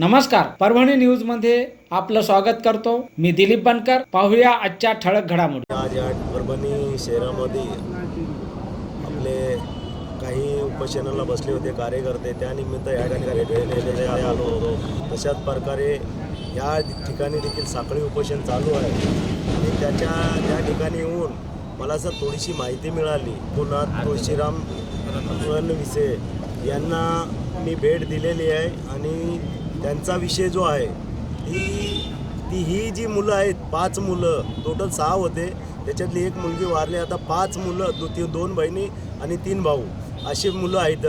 नमस्कार परभणी न्यूजमध्ये आपलं स्वागत करतो. मी दिलीप बनकर पाहूया आजच्या ठळक घडामोडी. आज या परभणी शहरामध्ये आपले काही उपोषणाला बसले होते कार्यकर्ते. त्यानिमित्त या ठिकाणी आलो होतो. तशाच प्रकारे या ठिकाणी देखील साखळी उपोषण चालू आहे. आणि त्याच्या त्या ठिकाणी येऊन मला असं थोडीशी माहिती मिळाली. पुन्हा तुळशीराम फडणवीसे यांना मी भेट दिलेली आहे. आणि त्यांचा विषय जो आहे ती ती ही जी मुलं आहेत पाच मुलं टोटल सहा होते. त्याच्यातली एक मुलगी वारली आता पाच मुलं दो ती दोन बहिणी आणि तीन भाऊ. अशी मुलं आहेत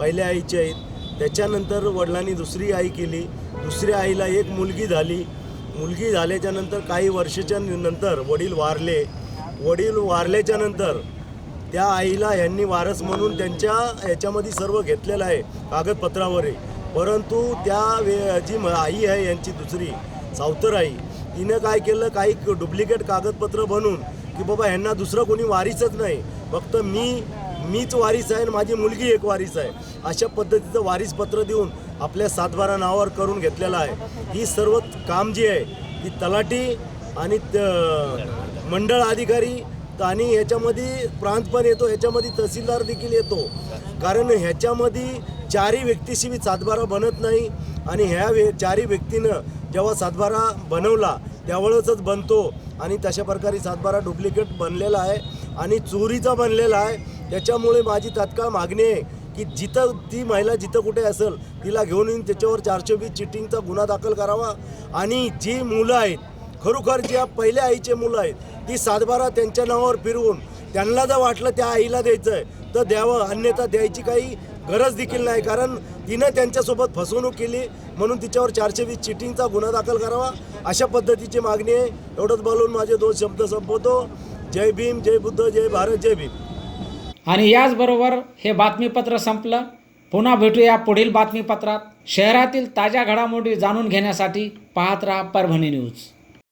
पहिल्या आईची आहेत. त्याच्यानंतर वडिलांनी दुसरी आई केली. दुसऱ्या आईला एक मुलगी झाली. मुलगी झाल्याच्यानंतर काही वर्षाच्या नंतर वडील वारले. वडील वारल्याच्या नंतर त्या आईला यांनी वारस म्हणून त्यांच्या ह्याच्यामध्ये सर्व घेतलेलं आहे कागदपत्रावर परंतु त्या वे जी म- आई आहे यांची दुसरी सावतर आई तिनं काय केलं? काही डुप्लिकेट कागदपत्र बनून की बाबा ह्यांना दुसरं कोणी वारीसच नाही. फक्त मी मीच वारीस आहे आणि माझी मुलगी एक वारीस आहे. अशा पद्धतीचं वारीसपत्र देऊन आपल्या सातबारा नावावर करून घेतलेलं आहे. ही सर्व काम जी आहे ती तलाठी आणि त- मंडळ अधिकारी आणि ह्याच्यामध्ये प्रांत पण येतो ह्याच्यामध्ये तहसीलदार देखील येतो. कारण ह्याच्यामध्ये चारही व्यक्तीशी सातबारा बनत नाही आणि ह्या वे चारही व्यक्तीनं जेव्हा सातबारा बनवला त्यावेळेसच बनतो आणि तशा प्रकारे सातबारा डुप्लिकेट बनलेला आहे आणि चोरीचा बनलेला आहे. त्याच्यामुळे माझी तात्काळ मागणी आहे की जिथं ती महिला जिथं कुठे असेल तिला घेऊन येऊन त्याच्यावर चारशे वीस चिटिंगचा गुन्हा दाखल करावा. आणि जी मुलं आहेत खरोखर ज्या पहिल्या आईचे मुलं आहेत ती सातबारा त्यांच्या नावावर फिरवून त्यांना जर वाटलं त्या आईला द्यायचं आहे तर द्यावं. अन्यथा द्यायची काही गरज देखील नाही कारण तिनं त्यांच्यासोबत फसवणूक केली म्हणून तिच्यावर चारशे वीस चिटिंगचा गुन्हा दाखल करावा. अशा पद्धतीची मागणी आहे. एवढंच बोलून माझे दोन शब्द संपवतो. जय भीम जय बुद्ध जय भारत जय भीम. आणि याचबरोबर हे बातमीपत्र संपलं. पुन्हा भेटूया पुढील बातमीपत्रात. शहरातील ताज्या घडामोडी जाणून घेण्यासाठी पाहत राहा परभणी न्यूज.